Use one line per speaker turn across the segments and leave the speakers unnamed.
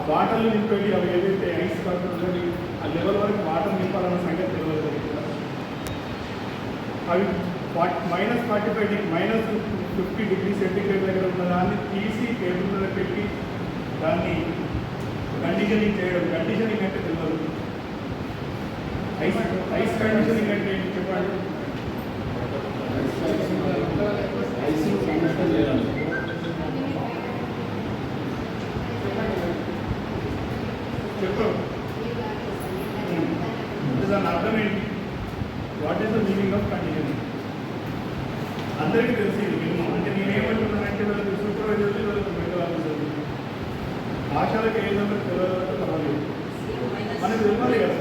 ఆ
బాటలు నింపెట్టి అవి ఏదైతే ఐస్ పడుతుందని ఆ లెవెల్ వరకు వాటర్ నింపాలన్న సంగతి తెలియదు. అవి minus forty five degree minus fifty degree centigrade దగ్గర ఉన్న దాన్ని తీసి టేబుల్ మీద పెట్టి దాన్ని కండిషనింగ్ చేయడం కండిషనింగ్ అంటే తెలియదు. ఐస్ ఐస్ కండిషనింగ్ అంటే చెప్పండి
ఐసింగ్ సమస్య లేదండి
చెప్పు అంటే దాని అర్థం ఏంటి what is the meaning of condition అందరికీ తెలిసి ఇది మినిమం అంటే నేనేమంటున్నానంటే వాళ్ళకి సూపర్వైజర్ వాళ్ళకి మెడికల్ ఆఫీసర్ భాషలకు ఏదో తెలియదు పర్వాలేదు కదా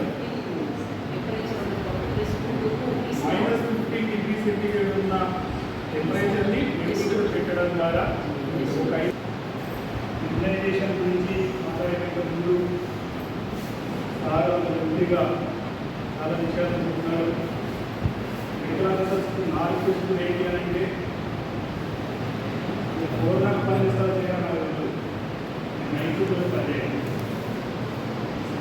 మైనస్ డిగ్రీ సెంటిగ్రేడ్ ఉన్న టెంపరేచర్ని మెడికల్ పెట్టడం ద్వారా ఒక గురించి మాట్లాడే ముందు చాలా కొద్దిగా చాలా విషయాలు చెప్తున్నారు. మిగతా నాలుగు ఫిఫ్టీ ఏంటి అని అంటే ఫోర్ నాకు పని చేస్తారు చేయాలి నాకు తెలియదు నైన్ టు ట్వెల్వ్ అదే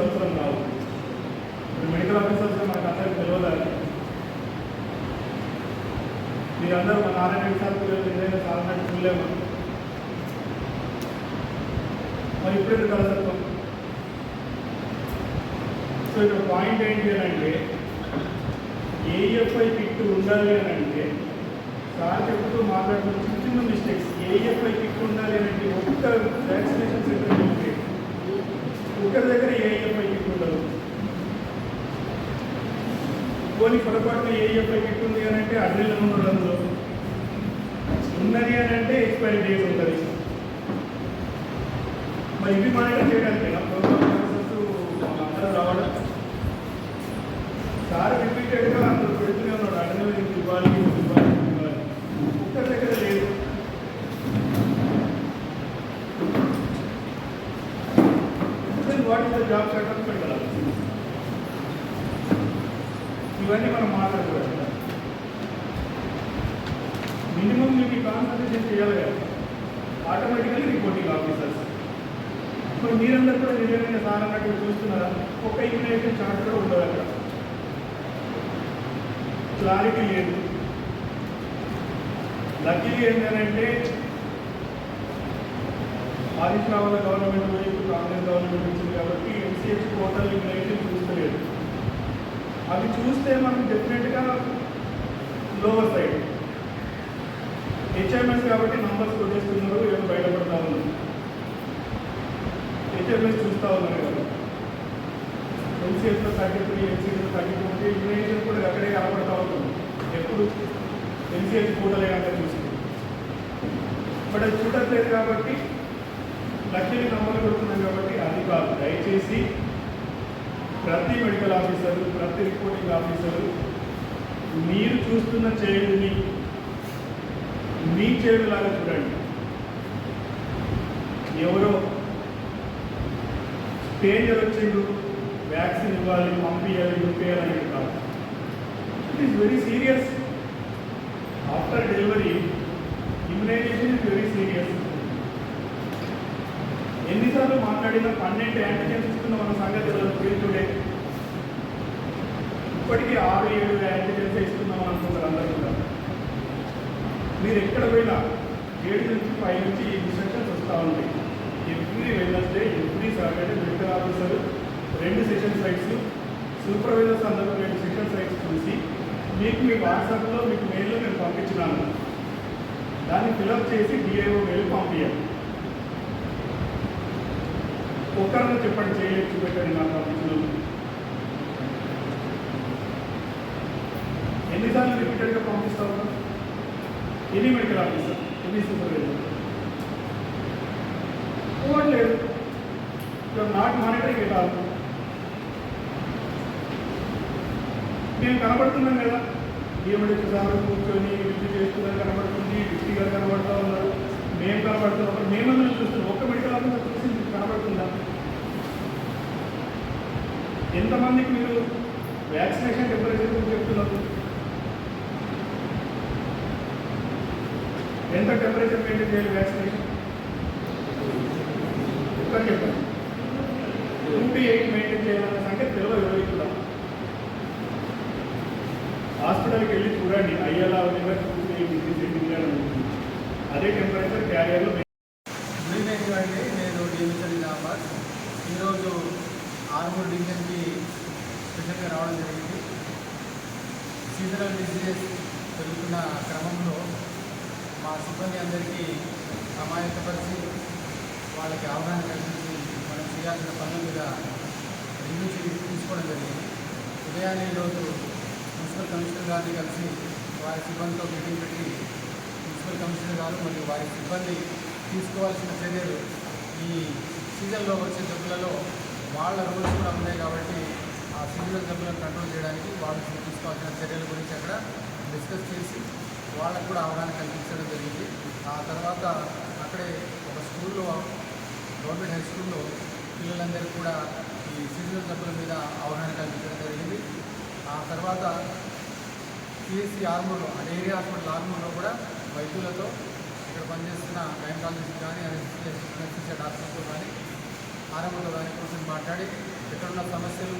డీటెయిల్ అవసరం కావు ఇప్పుడు మెడికల్ ఆఫీసర్స్ మనకు అందరికి తెలియదు మీరందరూ మన నారాయణ సార్ పిల్లలు ఏదైనా సాధారణ చూడలేము? మరి ఇప్పుడు కలసత్వం సో ఇక్కడ పాయింట్ ఏంటి అని అంటే ఏఎఫ్ఐ కిట్ ఉండాలి అని అంటే సార్ చెప్తూ మాట్లాడుతున్న చిన్న చిన్న మిస్టేక్స్ ఏఎఫ్ఐ కిట్ ఉండాలి అని అంటే ఒక్క వ్యాక్సినేషన్ సెంటర్ ఒకరి దగ్గర ఏఎఫ్ఐ కిట్ ఉండదు. పోనీ పొరపాటున ఏఎఫ్ఐ కిట్ ఉంది అని అంటే అడ్రిల్ ఉండడంలో ఉన్నది అని అంటే ఎక్స్పైరీ డేట్ ఉంటుంది. మరి ఇవి మానిటర్ చేయడానికి ప్రోగ్రామ్ అందరూ రావడం సార్ రిపీటెడ్గా అందరూ పెడుతూనే ఉన్నాడు అడ్రిల్ ఇవ్వాలి ఇవ్వాలి ఇవ్వాలి ఒక్కరి దగ్గర లేదు జాబ్ what is ఇవన్నీ మనం మాట్లాడుకోవాలి. మినిమం మీకు కాన్సన్ట్రేషన్ చేయాలి కదా. ఆటోమేటికల్లీ రిపోర్టింగ్ ఆఫీసర్స్ ఇప్పుడు మీరందరూ కూడా నిజమైన సార్ అన్నట్టు చూస్తున్నారా? ఒక ఇమ్యునైజేషన్ చార్ట్ కూడా ఉండదు అక్కడ. క్లారిటీ లేదు. లక్కీలీ ఏంటంటే ఆదిత్యనామల గవర్నమెంట్ వైపు కాంగ్రెస్ గవర్నమెంట్ ఇచ్చింది కాబట్టి ఎంసీహెచ్ పోర్టల్ ఇక్కడైతే చూస్తలేదు. అది చూస్తే మనకు డెఫినెట్గా లోవర్ సైడ్ హెచ్ఎంఎస్ కాబట్టి నంబర్స్ కొట్టేస్తున్నారు ఏమో బయటపడతా ఉన్నారు హెచ్ఎంఎస్ చూస్తూ ఉన్నారు కదా. ఎంసీఎస్లో థర్టీ త్రీ ఎంసీఎస్లో థర్టీ టూ ఇగ్నైషన్ కూడా అక్కడే కనపడతా ఉంటుంది ఎప్పుడు? ఎంసీఎస్ పోర్టలే అంటే చూస్తే. బట్ అది చూడట్లేదు కాబట్టి లక్షలు నమ్మలు కొడుతున్నాం కాబట్టి అది కాదు. దయచేసి ప్రతి మెడికల్ ఆఫీసరు ప్రతి రిపోర్టింగ్ ఆఫీసరు మీరు చూస్తున్న చైల్డ్ని మీ చైల్డ్ లాగా చూడండి. ఎవరో స్టేంజర్ వచ్చిండు వ్యాక్సిన్ ఇవ్వాలి పంపించాలి పంపించాలి అనేది కాదు. It is very serious after delivery immunization is very serious ఎన్నిసార్లు మాట్లాడినా పన్నెండు యాంటీజెన్స్ ఇస్తున్న మన సంగతి టుడే ఇప్పటికీ ఆరు ఏడు యాంటీజెన్స్ ఇస్తున్నాం అనుకుంటారు అందరూ కూడా. మీరు ఎక్కడ పోయినా ఏడు నుంచి ఫైవ్ నుంచి ఇన్స్ట్రక్షన్స్ వస్తూ ఉంటాయి. Every Wednesday every Saturday medical officer రెండు సెషన్ సైట్స్ సూపర్వైజర్స్ అందరూ రెండు సెషన్ సైట్స్ చూసి మీకు మీ వాట్సాప్లో మీకు మెయిల్లో నేను పంపించినాను. దాన్ని ఫిలప్ చేసి డిఐఓ మెయిల్ పంపించాలి ఒక్కరిని చెప్పండి చేయలేదు చూపెట్టండి నాకు పంపించిన ఎన్నిసార్లు రిపీటెడ్గా పంపిస్తావు? ఎన్ని మెడికల్ ఆఫీసర్? ఎన్ని సూపర్వైజర్? పోవట్లేదు నాట్ మానిటరింగ్ ఎట్ ఆల్ మేము కనబడుతున్నాం కదా. డిఎండి సార్ కూర్చొని రివ్యూ చేస్తున్నారు కనబడుతుంది డిస్ట్రిక్ట్ గారు కనబడుతూ ఉన్నారు. మేము కనబడుతున్నాం. మేము మేమందరం చూస్తున్నాం ఒక్క మెడికల్ ఆఫీసర్ చూసి మీకు కనబడుతుందా ఎంతమందికి మీరు వ్యాక్సినేషన్ టెంపరేచర్ గురించి చెప్తున్నారు? ఎంత టెంపరేచర్ మెయింటైన్ చేయాలి వ్యాక్సినేషన్? ఒక్కరు చెప్పండి. ట్వంటీ ఎయిట్ మెయింటైన్ చేయాలన్న సంఖ్య తెలియదు ఎవరికి హాస్పిటల్కి వెళ్ళి చూడండి అయ్యేలా ఉండేలా చూసి డిగ్రీ అదే టెంపరేచర్ క్యారియర్లో
గుడ్ ఈవినింగ్ అండి నేను డివిజన్ ఈరోజు ఆర్మూర్ డివిజన్ స్పెషల్గా రావడం జరిగింది. సీజనల్ డిసీజెస్ పెరుగుతున్న క్రమంలో మా సిబ్బంది అందరికీ అమాయకపరిచి వాళ్ళకి అవగాహన కల్పించి మనం చేయాల్సిన పనుల మీద రివ్యూ తీసుకోవడం జరిగింది. ఉదయాన్నే ఈరోజు మున్సిపల్ కమిషనర్ గారిని కలిసి వారి సిబ్బందితో మీటింగ్ పెట్టి మున్సిపల్ కమిషనర్ గారు మరియు వారి సిబ్బంది తీసుకోవాల్సిన చర్యలు ఈ సీజన్లో వచ్చే జబ్బులలో వాళ్ళ రూల్స్ కూడా ఉన్నాయి కాబట్టి ఆ సీజనల్ జబ్బులను కంట్రోల్ చేయడానికి వాళ్ళు తీసుకోవాల్సిన చర్యల గురించి అక్కడ డిస్కస్ చేసి వాళ్ళకు కూడా అవగాహన కల్పించడం జరిగింది. ఆ తర్వాత అక్కడే ఒక స్కూల్లో గవర్నమెంట్ హై స్కూల్లో పిల్లలందరూ కూడా ఈ సీజనల్ జబ్బుల మీద అవగాహన కల్పించడం జరిగింది. ఆ తర్వాత సిఎస్సి ఆర్మూర్లో అంటే ఏరియా హాస్పిటల్ ఆర్మూర్లో కూడా వైద్యులతో ఇక్కడ పనిచేస్తున్న గైనకాలజిస్ట్ కానీ అనస్థిషియా డాక్టర్తో కానీ ఆరంభంలో కానీ కూర్చొని మాట్లాడి ఎక్కడున్న సమస్యలు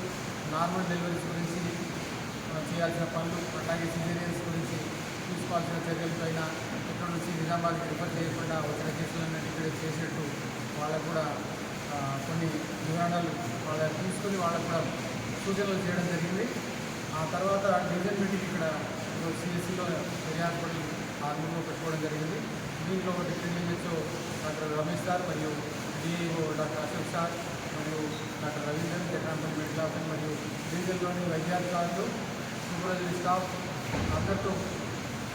నార్మల్ డెలివరీస్ గురించి మనం చేయాల్సిన పనులు అట్లాగే సిజేరియన్స్ గురించి తీసుకోవాల్సిన చర్యలపైన ఇక్కడ నుంచి నిజామాబాద్కి రిఫర్ చేయకుండా వచ్చిన కేసులన్నీ ఇక్కడ చేసేట్టు వాళ్ళకు కూడా కొన్ని వివరణలు వాళ్ళ తీసుకొని వాళ్ళకు కూడా సూచనలు చేయడం జరిగింది. ఆ తర్వాత డివిజన్ మీటింగ్ ఇక్కడ సిఎస్సిలో ఏరియా ఆర్మీలో పెట్టుకోవడం జరిగింది. దీంట్లో deputy HO doctor Ramesh sir మరియు డిఐఓ డాక్టర్ అశోక్ సార్ మరియు doctor Ravindran technology medical officer మరియు డివిజన్లోని వైద్యాధికారులు సూపర్వైజరీ స్టాఫ్ అందరితో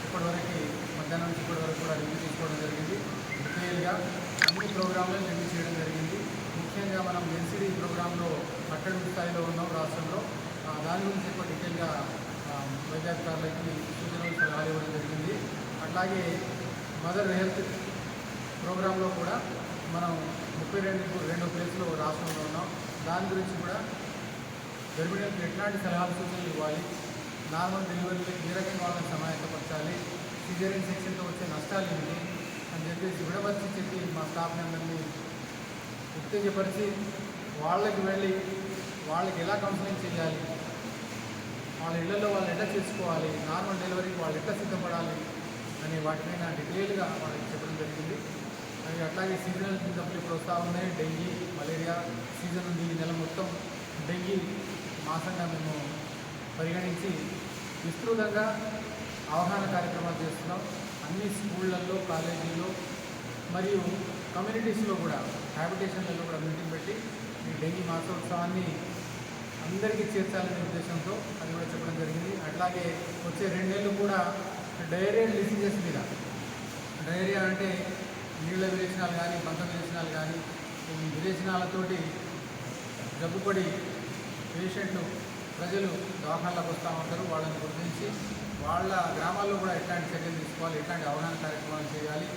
ఇప్పటివరకు మధ్యాహ్నం నుంచి ఇప్పటి వరకు కూడా రివ్యూ తీసుకోవడం జరిగింది. డీటెయిల్గా అన్ని ప్రోగ్రాంలను రివ్యూ చేయడం జరిగింది. ముఖ్యంగా మనం ఎన్సీడీ ప్రోగ్రాంలో అకాడమిక్ స్థాయిలో ఉన్నాం రాష్ట్రంలో. దాని గురించి ఎక్కువ డీటెయిల్గా వైద్యాధికారులకి సూచనలు సలహాలు ఇవ్వడం జరిగింది. అట్లాగే మదర్ హెల్త్ ప్రోగ్రాంలో కూడా మనం ముప్పై రెండు రెండు ప్లేస్లో రాష్ట్రంలో ఉన్నాం. దాని గురించి కూడా గర్భిణీలకు ఎట్లాంటి సలహాలు సూచనలు ఇవ్వాలి? నార్మల్ డెలివరీకి ఏ రకంగా వాళ్ళని సమాయత్తపరచాలి సిజరియన్ సెక్షన్తో వచ్చే నష్టాలు ఏంటి? అని చెప్పేసి విడవచ్చి చెప్పి మా స్టాఫ్ మెంబర్ని ఉత్తేజపరిచి వాళ్ళకి వెళ్ళి వాళ్ళకి ఎలా కౌన్సిలింగ్ చేయాలి? వాళ్ళ ఇళ్ళలో వాళ్ళు ఎట్లా చేసుకోవాలి? నార్మల్ డెలివరీకి వాళ్ళు ఎట్లా సిద్ధపడాలి? అనే వాటిపైన డీటెయిల్గా వాళ్ళకి చెప్పడం జరిగింది. అట్లాగే సీజనల్ జబ్బులు ఇప్పుడు వస్తూ ఉన్నాయి. డెంగీ మలేరియా సీజన్ ఉంది. ఈ నెల మొత్తం డెంగీ మాసంగా మేము పరిగణించి విస్తృతంగా అవగాహన కార్యక్రమాలు చేస్తున్నాం. అన్ని స్కూళ్ళల్లో కాలేజీల్లో మరియు కమ్యూనిటీస్లో కూడా హ్యాబిటేషన్లలో కూడా మీటింగ్ పెట్టి ఈ డెంగీ మాసోత్సవాన్ని అందరికీ చేర్చాలనే ఉద్దేశంతో అది కూడా చెప్పడం జరిగింది. అట్లాగే వచ్చే రెండేళ్ళు కూడా డైరియా డిసీజెస్ మీద. డైరియా అంటే నీళ్ళ విరేచనాలు కానీ బంధ విరేచనాలు కానీ ఈ విరేచనాలతోటి జబ్బుపడి పేషెంట్లు ప్రజలు దవాఖానాలకు వస్తూ ఉంటారు. వాళ్ళని గుర్తించి వాళ్ళ గ్రామాల్లో కూడా ఎట్లాంటి చర్యలు తీసుకోవాలి ఎట్లాంటి అవగాహన కార్యక్రమాలు చేయాలి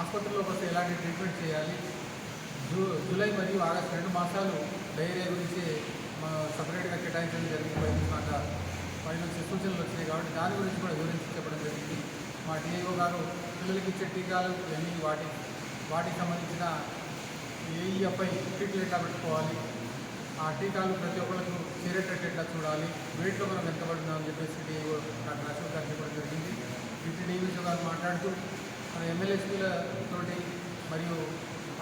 ఆసుపత్రిలోకి వస్తే ఎలాంటి ట్రీట్మెంట్ చేయాలి జూ జూలై మరియు ఆగస్టు రెండు మాసాలు డైరియా గురించి సపరేట్గా కేటాయించడం జరిగింది బయట మాట పై సూచనలు వచ్చాయి కాబట్టి దాని గురించి కూడా వివరించి చెప్పడం జరిగింది. మా టీఏఓ గారు పిల్లలకి ఇచ్చే టీకాలు ఇవన్నీ వాటి వాటికి సంబంధించిన ఏఈఎఫ్ఐ కిట్లు ఎట్లా పెట్టుకోవాలి. ఆ టీకాలు ప్రతి ఒక్కరికి చేరేటట్టు ఎట్లా చూడాలి వెయిట్లో మనం ఎంత పడుతుందని చెప్పేసి టీఏఓ డాక్టర్ అశోక్ గారు చెప్పడం జరిగింది. టీటీడీవీసీ గారు మాట్లాడుతూ మన ఎమ్మెల్యేస్పీలతోటి మరియు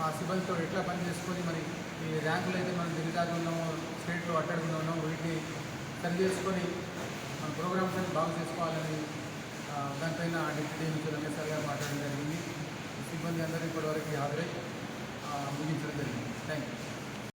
ఆ సిబ్బందితో ఎట్లా పని చేసుకొని మరి ఈ ర్యాంకులు అయితే మనం దిగజాగి ఉన్నామో స్టేట్లో అట్టడుగున్నా ఉన్నామో వీటిని సరి చేసుకొని మన ప్రోగ్రామ్స్ అన్ని బాగు చేసుకోవాలని దానిపైన డిప్యూటీ మిస్టర్ రమేష్ సార్ గారు మాట్లాడడం జరిగింది. సిబ్బంది అందరూ ఇప్పటివరకు హాజరై ముగించడం జరిగింది. Thank you